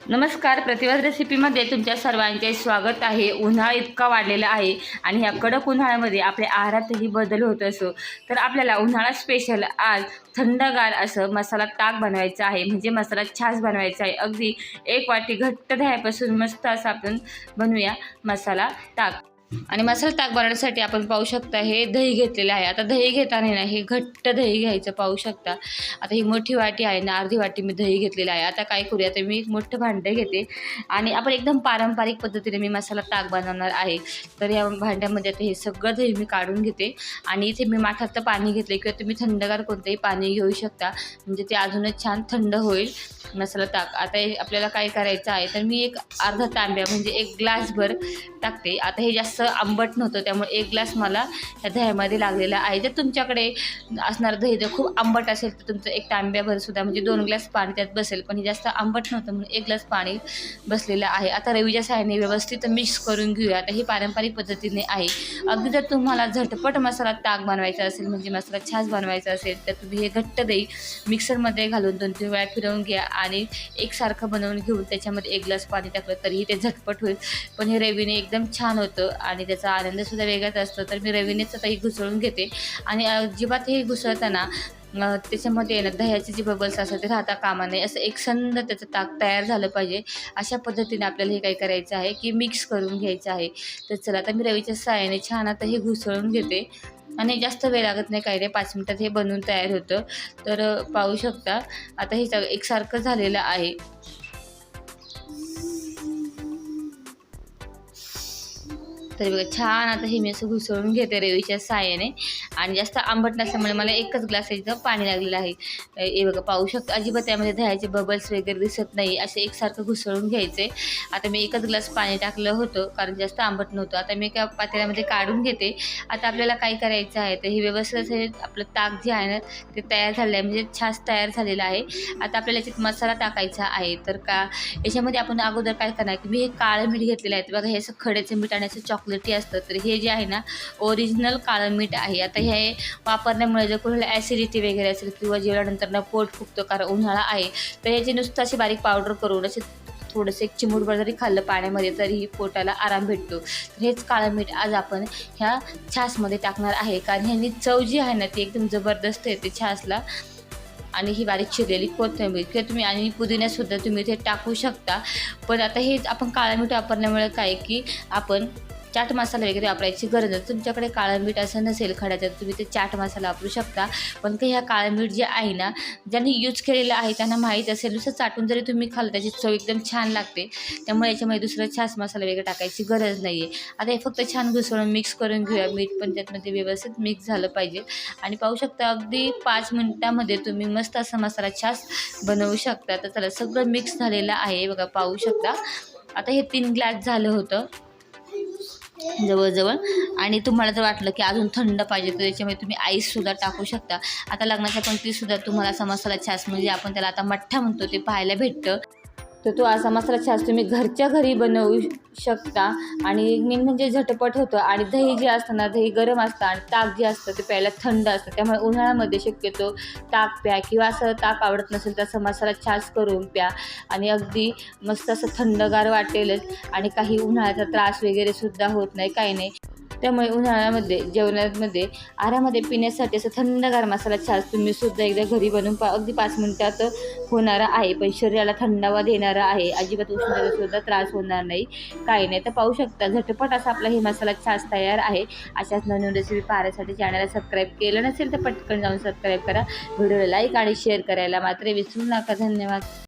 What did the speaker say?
नमस्कार प्रतिवाद रेसिपीमध्ये तुमच्या सर्वांचे स्वागत आहे. उन्हाळा इतका वाढलेला आहे आणि ह्या कडक उन्हाळ्यामध्ये आपल्या आहारातही बदल होत असो. तर आपल्याला उन्हाळा स्पेशल आज थंडगार असं मसाला ताक बनवायचा आहे. म्हणजे मसाला छास बनवायचा आहे. अगदी एक वाटी घट्ट दह्यापासून मस्त असं आपण बनवूया मसाला ताक. आणि मसाला ताक बनवण्यासाठी आपण पाहू शकता हे दही घेतलेलं आहे. आता दही घेताना ना हे घट्ट दही घ्यायचं पाहू शकता. आता ही मोठी वाटी आहे ना अर्धी वाटी मी दही घेतलेलं आहे. आता काय करूया तर मी एक मोठं भांडं घेते. आणि आपण एकदम पारंपरिक पद्धतीने मी मसाला ताक बनवणार आहे. तर या भांड्यामध्ये आता हे सगळं दही मी काढून घेते. आणि इथे मी माठातलं पाणी घेतले किंवा तुम्ही थंडगार कोणतंही पाणी घेऊ शकता. म्हणजे ते अजूनच छान थंड होईल मसाला ताक. आता हे आपल्याला काय करायचं आहे तर मी एक अर्धा तांब्या म्हणजे एक ग्लासभर टाकते. आता हे जास्त आंबट नव्हतं त्यामुळे एक ग्लास मला ह्या दह्यामध्ये लागलेला आहे. जर तुमच्याकडे असणार दही जर खूप आंबट असेल तर तुमचं एक तांब्याभरसुद्धा म्हणजे दोन ग्लास पाणी त्यात बसेल. पण हे जास्त आंबट नव्हतं म्हणून एक ग्लास पाणी बसलेलं आहे. आता रवीच्या सहाय्याने व्यवस्थित मिक्स करून घेऊया. आता ही पारंपरिक पद्धतीने आहे. अगदी जर तुम्हाला झटपट मसाला ताक बनवायचा असेल म्हणजे मसाला छास बनवायचा असेल तर तुम्ही हे घट्ट दही मिक्सरमध्ये घालून दोन तीन वेळा फिरवून घ्या आणि एकसारखं बनवून घेऊन त्याच्यामध्ये एक ग्लास पाणी टाकलं तरीही ते झटपट होईल. पण हे रवीने एकदम छान होतं आणि त्याचा आनंदसुद्धा वेगळाच असतो. तर मी रवीनेच आता ही घुसळून घेते. आणि अजिबात हे घुसळताना त्याच्यामध्ये येणं ना दह्याचे जे बबल्स असतात ते राहता कामा नये असं एकसंध त्याचं ताक तयार झालं पाहिजे. अशा पद्धतीने आपल्याला हे काय करायचं आहे की मिक्स करून घ्यायचं आहे. तर चला आता मी रवीच्या सहाय्याने छान आता हे घुसळून घेते. आणि जास्त वेळ लागत नाही काही रे पाच मिनटात हे बनवून तयार होतं. तर पाहू शकता. आता हे सगळं एकसारखं झालेलं आहे. तर बघा छान आता हे मी असं घुसळून घेते रवीच्या साह्याने. आणि जास्त आंबट नसल्यामुळे मला एकच ग्लास याचं पाणी लागलेलं आहे. हे बघा पाहू शकतो अजिबात त्यामध्ये दह्याचे बबल्स वगैरे दिसत नाही. असे एकसारखं घुसळून घ्यायचे. आता मी एकच ग्लास पाणी टाकलं होतं कारण जास्त आंबट नव्हतं. आता मी एका पातेल्यामध्ये काढून घेते. आता आपल्याला काय करायचं आहे? तर हे व्यवस्थित असे आपलं ताक जे आहे ना ते तयार झालेलं आहे. म्हणजे छास तयार झालेला आहे. आता आपल्याला याच्यात मसाला टाकायचा आहे. तर का याच्यामध्ये आपण अगोदर काय करणार की मी हे काळं मीठ घेतलेलं आहे. बघा हे असं खड्याचं मीठ आणि असं चॉकलेट असतं तर हे जे आहे ना ओरिजिनल काळं मीठ आहे. आता हे वापरण्यामुळे जर कोणाला ॲसिडिटी वगैरे असेल किंवा जेवल्यानंतर ना पोट फुगतं कारण उन्हाळा आहे तर याची नुसतं अशी बारीक पावडर करून असे थोडंसं एक चिमूटभर जरी खाल्लं पाण्यामध्ये तरीही पोटाला आराम भेटतो. तर हेच काळं मीठ आज आपण ह्या छासमध्ये टाकणार आहे. कारण ह्यानी चव जी आहे ना ती एकदम जबरदस्त येते छासला. आणि ही बारीक चिरलेली कोथिंबीर. किंवा तुम्ही आणि पुदिन्यासुद्धा तुम्ही इथे टाकू शकता. पण आता हे आपण काळं मीठ वापरल्यामुळे काय की आपण चाट मसाला वगैरे वापरायची गरज नाही तुमच्याकडे काळं मीठ असं नसेल खड्याचं तर तुम्ही ते चाट मसाला वापरू शकता. पण ते ह्या काळं मीठ जे आहे ना ज्यांनी यूज केलेलं आहे त्यांना माहीत असेल नुसतं चाटून जरी तुम्ही खाल्लं त्याची चव एकदम छान लागते. त्यामुळे याच्यामध्ये दुसरं छास मसाला वगैरे टाकायची गरज नाही आहे आता हे फक्त छान घुसळून मिक्स करून घेऊया. मीठ पण त्यातमध्ये व्यवस्थित मिक्स झालं पाहिजे. आणि पाहू शकता अगदी पाच मिनटामध्ये तुम्ही मस्त असा मसाला छास बनवू शकता. तर त्याला सगळं मिक्स झालेलं आहे. बघा पाहू शकता. आता हे तीन ग्लास झालं होतं. जवळजवळ. आणि तुम्हाला जर वाटलं की अजून थंड पाहिजे तर त्याच्यामध्ये तुम्ही आईससुद्धा टाकू शकता. आता लग्नाच्या पंक्तीसुद्धा तुम्हाला असा मसाला छास म्हणजे आपण त्याला आता मठ्ठा म्हणतो ते पाहायला भेटतं. तर तो असा मसाला छास तुम्ही घरच्या घरी बनवू शकता. आणि मेन म्हणजे झटपट होतं. आणि दही जे असतं ना दही गरम असतं आणि ताक जे असतं ते प्यायला थंड असतं. त्यामुळे उन्हाळ्यामध्ये शक्यतो ताक प्या किंवा असं ताक आवडत नसेल तर असं मसाला छास करून प्या. आणि अगदी मस्त असं थंडगार वाटेलच. आणि काही उन्हाळ्याचा त्रास वगैरे सुद्धा होत नाही काही नाही. त्यामुळे उन्हाळ्यामध्ये जेवणामध्ये आरामध्ये पिण्यासाठी असं थंडगार मसाला छास तुम्ही सुद्धा एकदा घरी बनवून पा अगदी पाच मिनटात होणारा आहे पण शरीराला थंडावा देणारा आहे. अजिबात उष्णतेचा सुद्धा त्रास होणार नाही. काही नाही तर पाहू शकता. झटपट असा आपला हे मसाला छास तयार आहे. अशाच नवीन रेसिपी पाहण्यासाठी चॅनलला सबस्क्राईब केलं नसेल तर पटकन जाऊन सबस्क्राईब करा. व्हिडिओला लाईक आणि शेअर करायला मात्र विसरू नका. धन्यवाद.